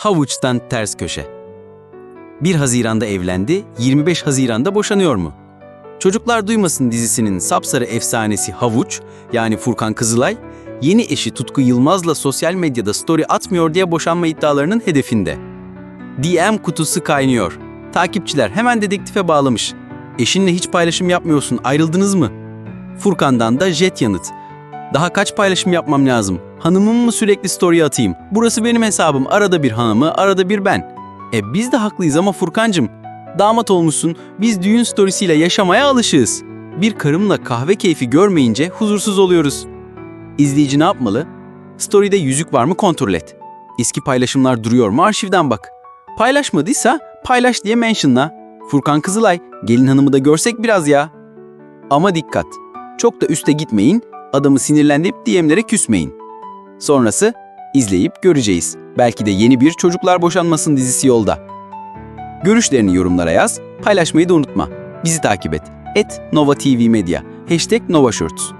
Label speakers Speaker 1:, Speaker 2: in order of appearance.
Speaker 1: Havuçtan ters köşe. 1 Haziran'da evlendi, 25 Haziran'da boşanıyor mu? Çocuklar Duymasın dizisinin sapsarı efsanesi Havuç, yani Furkan Kızılay, yeni eşi Tutku Yılmaz'la sosyal medyada story atmıyor diye boşanma iddialarının hedefinde. DM kutusu kaynıyor. Takipçiler hemen dedektife bağlamış. Eşinle hiç paylaşım yapmıyorsun, ayrıldınız mı? Furkan'dan da jet yanıt. Daha kaç paylaşım yapmam lazım? Hanımım mı sürekli story atayım? Burası benim hesabım. Arada bir hanımı, arada bir ben. E biz de haklıyız ama Furkancım. Damat olmuşsun, biz düğün storiesiyle yaşamaya alışığız. Bir karımla kahve keyfi görmeyince huzursuz oluyoruz. İzleyici ne yapmalı? Story'de yüzük var mı kontrol et. Eski paylaşımlar duruyor mu arşivden bak. Paylaşmadıysa paylaş diye mentionla. Furkan Kızılay, gelin hanımı da görsek biraz ya. Ama dikkat, çok da üste gitmeyin, adamı sinirlendirip DM'lere küsmeyin. Sonrası izleyip göreceğiz. Belki de yeni bir Çocuklar Boşanmasın dizisi yolda. Görüşlerini yorumlara yaz, paylaşmayı da unutma. Bizi takip et. Et Nova TV Medya. Hashtag Nova Shorts.